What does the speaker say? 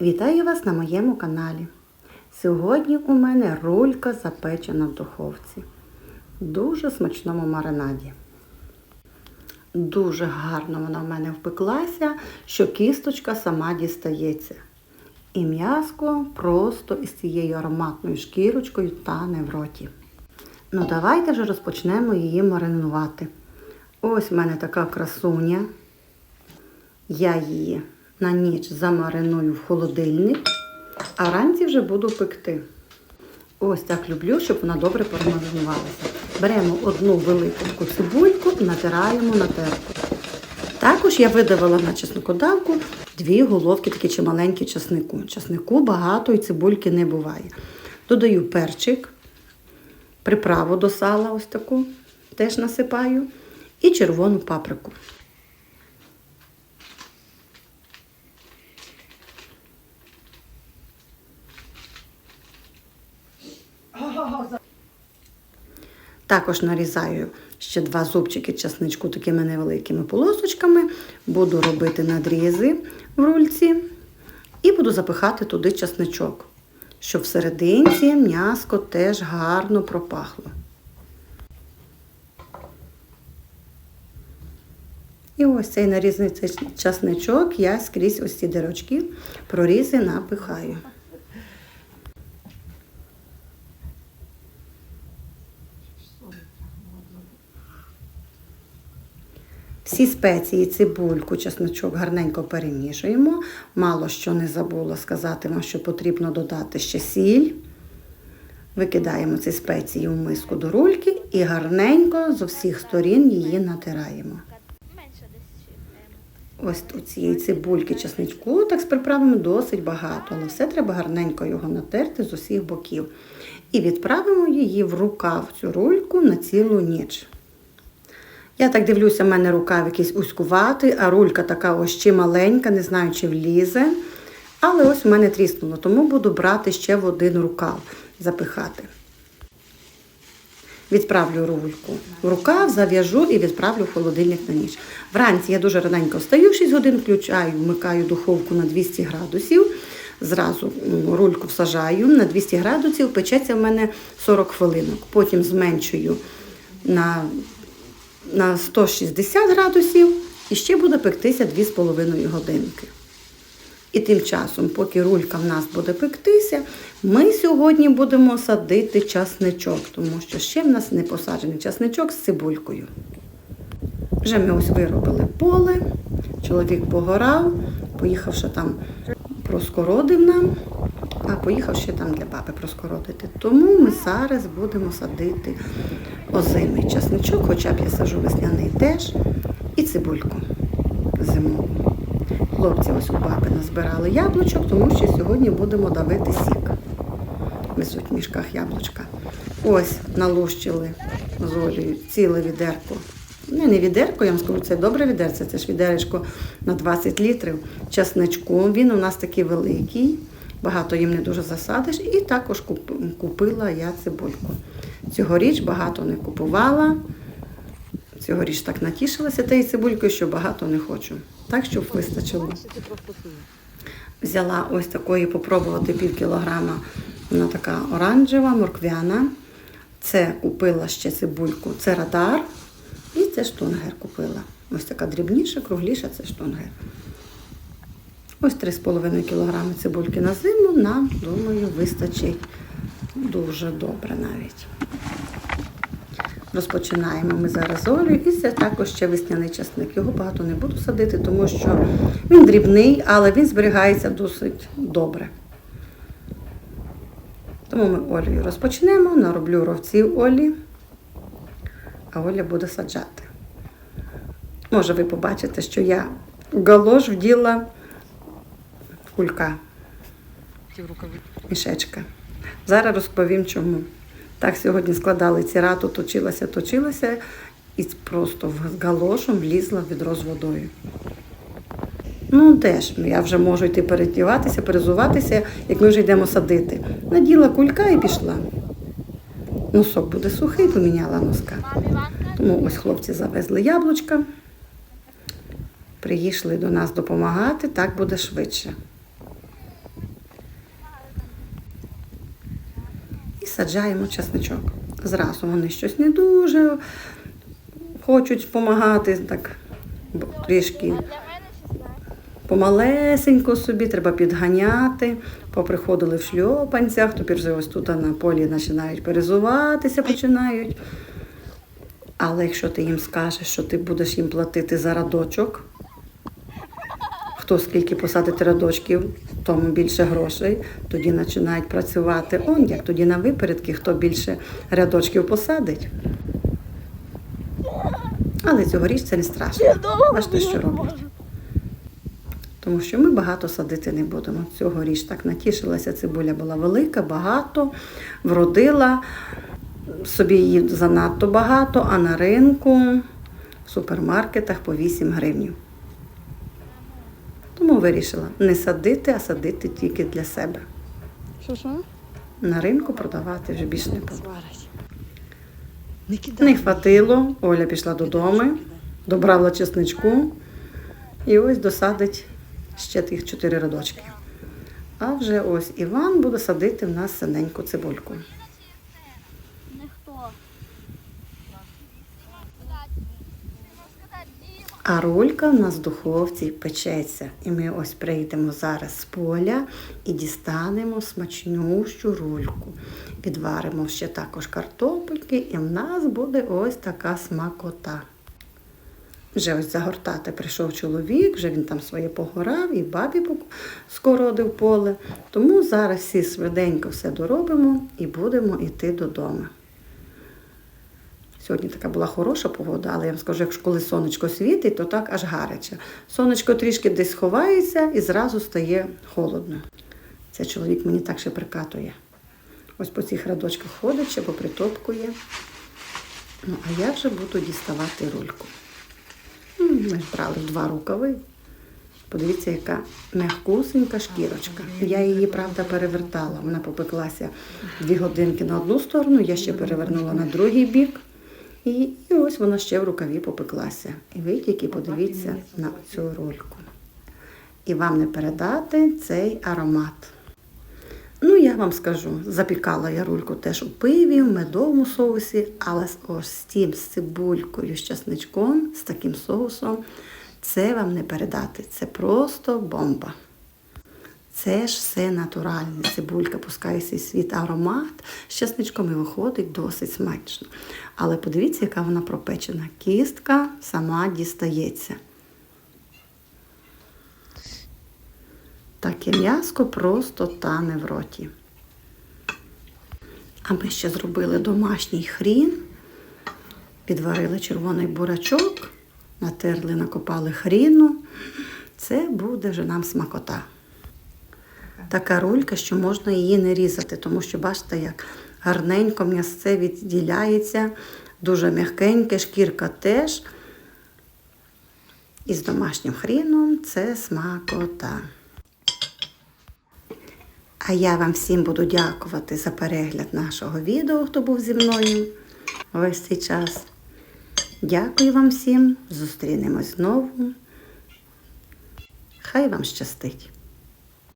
Вітаю вас на моєму каналі. Сьогодні у мене рулька запечена в духовці. Дуже смачному маринаді. Дуже гарно вона в мене впеклася, що кісточка сама дістається. І м'яско просто із цією ароматною шкірочкою тане в роті. Ну, давайте вже розпочнемо її маринувати. Ось в мене така красуня. Я її на ніч замариную в холодильник, а вранці вже буду пекти. Ось так люблю, щоб вона добре промаринувалася. Беремо одну велику цибульку і натираємо на терку. Також я видавила на чесникодавку дві головки, такі чималенькі чеснику. Чеснику багато і цибульки не буває. Додаю перчик, приправу до сала, ось таку теж насипаю, і червону паприку. Також нарізаю ще два зубчики часничку такими невеликими полосочками. Буду робити надрізи в рульці і буду запихати туди часничок, щоб всерединці м'яско теж гарно пропахло. І ось цей нарізаний часничок я скрізь ось ці дирочки прорізи напихаю. Всі спеції, цибульку, чесночок гарненько перемішуємо. Мало що не забула сказати вам, що потрібно додати ще сіль. Викидаємо ці спеції в миску до рульки і гарненько з усіх сторін її натираємо. Ось тут цієї цибульки, чесничку, так з приправами досить багато, але все треба гарненько його натерти з усіх боків. І відправимо її в рукав цю рульку на цілу ніч. Я так дивлюся, в мене рукав якийсь узькуватий, а рулька така ось ще маленька, не знаю, чи влізе. Але ось у мене тріснуло, тому буду брати ще в один рукав, запихати. Відправлю рульку в рукав, зав'яжу і відправлю в холодильник на ніч. Вранці я дуже раненько встаю, 6 годин включаю, вмикаю духовку на 200 градусів. Зразу рульку всажаю на 200 градусів, печеться в мене 40 хвилинок. Потім зменшую на на 160 градусів і ще буде пектися 2,5 годинки. І тим часом, поки рулька в нас буде пектися, ми сьогодні будемо садити часничок, тому що ще в нас не посаджений часничок з цибулькою. Вже ми ось виробили поле, чоловік погорав, поїхавши там проскородив нам, а поїхав ще там для баби проскородити. Тому ми зараз будемо садити озимий часничок, хоча б я сажу весняний теж, і цибульку зимову. Хлопці ось у баби назбирали яблучок, тому що сьогодні будемо давити сік. Везуть в мішках яблучка. Ось налущили з олією ціле відерко. Ну, не відерко, я вам скажу, це добре відерце, це ж відеречко на 20 літрів часничку. Він у нас такий великий, багато їм не дуже засадиш. І також купила я цибульку. Цьогоріч багато не купувала. Цьогоріч так натішилася тією цибулькою, що багато не хочу. Так, щоб вистачило. Взяла ось такої попробувати пів кілограма. Вона така оранжева, морквяна. Це купила ще цибульку, це радар. І це штунгер купила. Ось така дрібніша, кругліша це штунгер. Ось 3,5 кг цибульки на зиму нам, думаю, вистачить дуже добре навіть. Розпочинаємо ми зараз олію. І це також ще весняний часник. Його багато не буду садити, тому що він дрібний, але він зберігається досить добре. Тому ми олію розпочнемо, нароблю ровців олі, а Оля буде саджати. Може, ви побачите, що я галош вділа кулька, мішечка. Зараз розповім чому. Так сьогодні складали цірату, точилася, точилася і просто з галошем влізла в відро з водою. Ну, де ж, я вже можу йти передіватися, перезуватися, як ми вже йдемо садити. Наділа кулька і пішла. Носок буде сухий, поміняла носка. Тому ось хлопці завезли яблучка. Приїхали до нас допомагати, так буде швидше. Саджаємо часничок. Зразу вони щось не дуже хочуть допомагати, так трішки помалесенько собі, треба підганяти. Поприходили в шльопанцях, тепер вже ось тут на полі починають перезуватися, починають. Але якщо ти їм скажеш, що ти будеш їм платити за радочок, хто скільки посадить радочків, тому більше грошей, тоді починають працювати. Он як тоді на випередки, хто більше рядочків посадить. Але цьогоріч це не страшно. Бачите, що роблять. Тому що ми багато садити не будемо. Цьогоріч так натішилася, цибуля була велика, багато, вродила собі її занадто багато, а на ринку в супермаркетах по 8 гривнів. Вирішила не садити, а садити тільки для себе. Що що? На ринку продавати вже більше не буду. Не хватило, Оля пішла додому, добрала чесничку і ось досадить ще тих чотири рядочки. А вже ось Іван буде садити в нас синеньку цибульку. А рулька в нас в духовці печеться. І ми ось прийдемо зараз з поля і дістанемо смачнющу рульку. Підваримо ще також картопельки, і в нас буде ось така смакота. Вже ось загортати прийшов чоловік, вже він там своє погорав і бабі скородив поле. Тому зараз всі швиденько все доробимо і будемо йти додому. Сьогодні така була хороша погода, але я вам скажу, якщо коли сонечко світить, то так аж гаряче. Сонечко трішки десь ховається і зразу стає холодно. Це чоловік мені так ще прикатує. Ось по цих радочках ходить, ще попритопкує. Ну, а я вже буду діставати рульку. Ми ж брали два рукави. Подивіться, яка м'якусенька шкірочка. Я її, правда, перевертала. Вона попеклася дві годинки на одну сторону, я ще перевернула на другий бік. І, і ось вона ще в рукаві попеклася. І ви тільки подивіться на цю рольку. І вам не передати цей аромат. Ну, я вам скажу, запікала я рульку теж у пиві, в медовому соусі, але ось з тим, з цибулькою, з часничком, з таким соусом, це вам не передати. Це просто бомба. Це ж все натуральне. Цибулька пускає свій світ аромат з часничком і виходить досить смачно. Але подивіться, яка вона пропечена. Кістка сама дістається. Таке м'яско просто тане в роті. А ми ще зробили домашній хрін, підварили червоний бурачок, натерли, накопали хріну. Це буде вже нам смакота. Така рулька, що можна її не різати, тому що бачите, як гарненько м'ясце відділяється, дуже м'якеньке, шкірка теж. І з домашнім хріном це смакота. А я вам всім буду дякувати за перегляд нашого відео, хто був зі мною весь цей час. Дякую вам всім. Зустрінемось знову. Хай вам щастить!